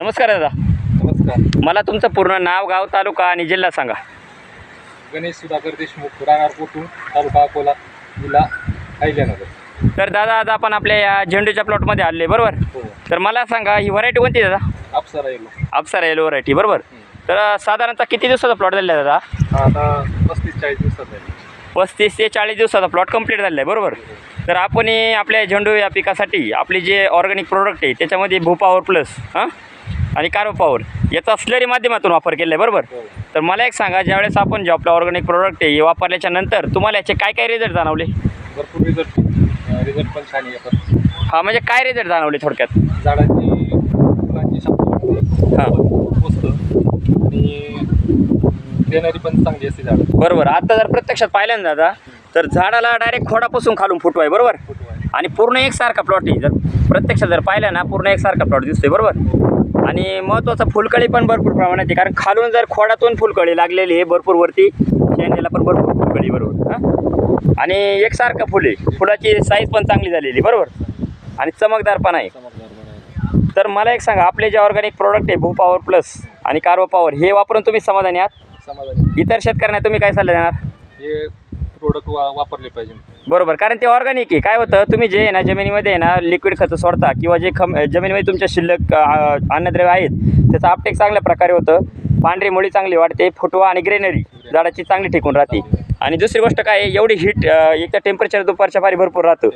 नमस्कार दादा. नमस्कार. मला तुमचं पूर्ण नाव गाव तालुका आणि जिल्हा सांगा. गणेश सुधाकर देशमुख राहणार कोटून तालुका अकोला जिल्हा अहिल्यानगर. तर दादा आज आपण आपल्या या झेंडूच्या प्लॉटमध्ये आले बरोबर? हो. तर मला सांगा ही व्हरायटी कोणती आहे दादा? Apsara yellow Apsara yellow variety बरोबर? तर अं, साधारणतः किती दिवसाचा प्लॉट झालेला आहे दादा? हा आता पस्तीस चाळीस दिवसात आहे. पस्तीस ते चाळीस दिवसाचा प्लॉट कंप्लीट झालेला आहे बरोबर? तर आपण हे आपल्या झेंडू या पिकासाठी आपले जे ऑर्गॅनिक प्रोडक्ट आहे त्याच्यामध्ये भूपावर प्लस हां? आणि कार्बो पॉवर याचा स्लरी माध्यमातून वापर केला आहे बरोबर? हो. तर मला एक सांगा ज्यावेळेस आपण जे आपलं ऑर्गॅनिक प्रोडक्ट आहे हे वापरल्याच्या नंतर तुम्हाला याचे काय काय रिझल्ट जाणवले? भरपूर रिझल्ट रिझल्ट पण छान येतात हा म्हणजे काय रिझल्ट जाणवले थोडक्यात? झाडाची फुलांची क्षमता हा. पोचतं आणि देणारी पण चांगली असते झाड. बरोबर. आता जर प्रत्यक्षात पाहिलं ना दादा तर झाडाला डायरेक्ट खोडापासून खालून फुटवाय बरोबर? फोटो आहे आणि पूर्ण एकसारखा प्लॉट आहे. जर प्रत्यक्षात जर पाहिलं ना पूर्ण एकसारखा प्लॉट दिसतोय बरोबर? आणि महत्त्वाचं फुलकळी पण भरपूर प्रमाणात आहे. कारण खालून जर खोडातून फुलकळी लागलेली आहे भरपूर वरती शेंड्याला पण भरपूर फुलकळी बरोबर हां? आणि एकसारखं फुले फुलाची साईज पण चांगली झालेली बरोबर? आणि चमकदार पण आहे. तर मला एक सांगा आपले जे ऑर्गॅनिक प्रोडक्ट आहे भू पॉवर प्लस आणि कार्बो पॉवर हे वापरून तुम्ही समाधानी आहात? समाधानी. इतर शेतकऱ्यांना तुम्ही काय सल्ला देणार? हे प्रोडक्ट वा वापरले पाहिजे. बरोबर. कारण ते ऑर्गॅनिक आहे. काय होतं तुम्ही जे आहे ना जमिनीमध्ये आहे ना लिक्विड खतं सोडता किंवा जे खम जमिनीमध्ये तुमच्या शिल्लक अन्नद्रव्य आहेत त्याचा आपटेक चांगल्या प्रकारे होतं. पांढरी मुळी चांगली वाढते फुटवा आणि ग्रेनरी झाडाची चांगली टिकून राहते. आणि दुसरी गोष्ट काय आहे, एवढी हीट एक तर टेम्परेचर दुपारच्या फारी भरपूर राहतं.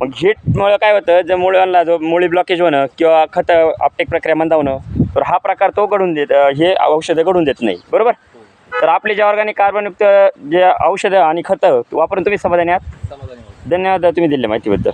मग हीटमुळं काय होतं जर मुळांना जो मुळी ब्लॉकेज होणं किंवा खतं आपटेक प्रक्रिया मंदावणं तर हा प्रकार तो घडून देत हे औषधं घडून देत नाही. बरोबर? तर आपले जे ऑर्गॅनिक कार्बनयुक्त जे औषधं आणि खतं वापरून तुम्ही समाधानी आहात? धन्यवाद तुम्ही दिल्या माहितीबद्दल.